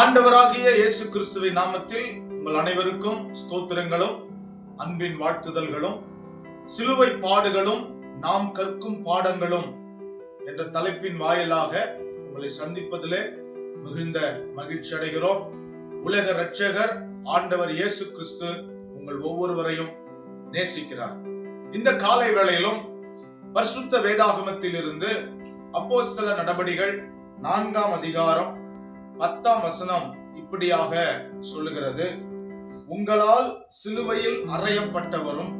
ஆண்டவராகிய இயேசு கிறிஸ்துவின் நாமத்தில் உங்கள் அனைவருக்கும் ஸ்தோத்திரங்களும் அன்பின் வாழ்த்துதல்களும் சிலுவை பாடுகளும் நாம் கற்கும் பாடங்களும் என்ற தலைப்பின் வாயிலாக உங்களை சந்திப்பதிலே மிகுந்த மகிழ்ச்சி அடைகிறோம். உலக இரட்சகர் ஆண்டவர் இயேசு கிறிஸ்து உங்கள் ஒவ்வொருவரையும் நேசிக்கிறார். இந்த காலை வேளையிலும் பரிசுத்த வேதாகமத்தில் இருந்து அப்போஸ்தல நடபடிகள் நான்காம் அதிகாரம் பத்தாம் வசனம் இப்படியாக சொல்லுகிறது. உங்களால் சிலுவையில் அறையப்பட்டவரும்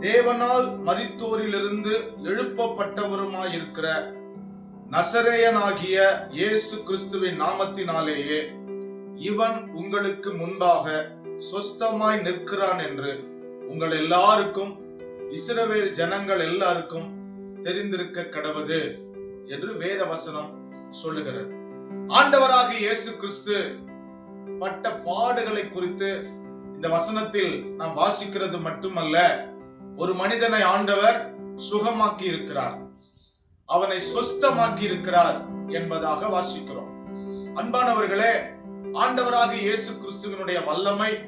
தேவனால் மரித்தோரிலிருந்து எழுப்பப்பட்டவருமாயிருக்கிற நசரேயனாகிய இயேசு கிறிஸ்துவின் நாமத்தினாலேயே இவன் உங்களுக்கு முன்பாக சொஸ்தமாய் நிற்கிறான் என்று உங்கள் எல்லாருக்கும் இஸ்ரவேல் ஜனங்கள் எல்லாருக்கும் தெரிந்திருக்க கடவுது என்று வேத வசனம் சொல்லுகிறது. ஆண்டவராக இயேசு கிறிஸ்து பட்ட பாடுகளை குறித்து இந்த வசனத்தில் நாம் வாசிக்கிறது மட்டுமல்ல ஒரு மனிதனை ஆண்டவர் சுகமாக்கி இருக்கிறார். அவனை சொஸ்தமாக்கி இருக்கிறார் என்பதாக வாசிக்கிறோம். அன்பானவர்களே ஆண்டவராக இயேசு கிறிஸ்துவனுடைய வல்லமை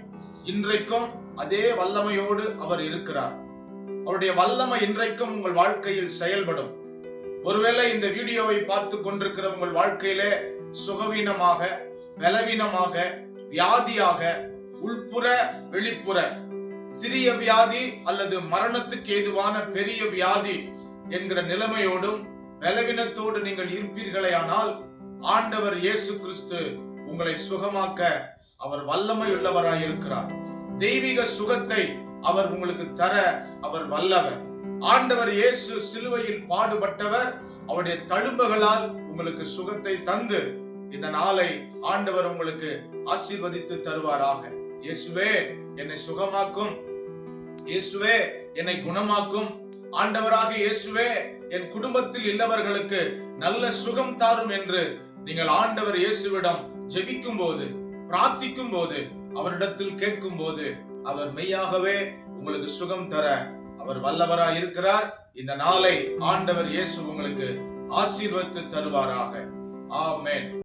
இன்றைக்கும் அதே வல்லமையோடு அவர் இருக்கிறார். அவருடைய வல்லமை இன்றைக்கும் உங்கள் வாழ்க்கையில் செயல்படும். ஒருவேளை இந்த வீடியோவை பார்த்து கொண்டிருக்கிற உங்கள் வாழ்க்கையிலே சுகவீனமாக பலவீனமாக வியாதியாக உள்புற வெளிப்புற சிறிய வியாதி அல்லது மரணத்துக்கு ஏதுவான பெரிய வியாதி என்கிற நிலைமையோடும் பலவீனத்தோடு நீங்கள் இருப்பீர்களேயானால் ஆண்டவர் இயேசு கிறிஸ்து உங்களை சுகமாக்க அவர் வல்லமை உள்ளவராய் இருக்கிறார் தெய்வீக சுகத்தை அவர் உங்களுக்கு தர அவர் வல்லவர். ஆண்டவர் இயேசு சிலுவையில் பாடுபட்டவர். அவருடைய தழும்புகளால் உங்களுக்கு சுகத்தை தந்து இந்த நாளை ஆண்டவர் உங்களுக்கு ஆசீர்வதித்து தருவாராக. இயேசுவே என்னை சுகமாக்கும். இயேசுவே என்னை குணமாக்கும். ஆண்டவராக இயேசுவே என் குடும்பத்தில் இல்லவர்களுக்கு நல்ல சுகம் தாரும் என்று நீங்கள் ஆண்டவர் இயேசுவிடம் ஜெபிக்கும் போது பிரார்த்திக்கும் போது அவரிடத்தில் கேட்கும் போது அவர் மெய்யாகவே உங்களுக்கு சுகம் தர அவர் வல்லவராய் இருக்கிறார். இந்த நாளை ஆண்டவர் இயேசு உங்களுக்கு ஆசீர்வத்து தருவாராக. ஆமேன்.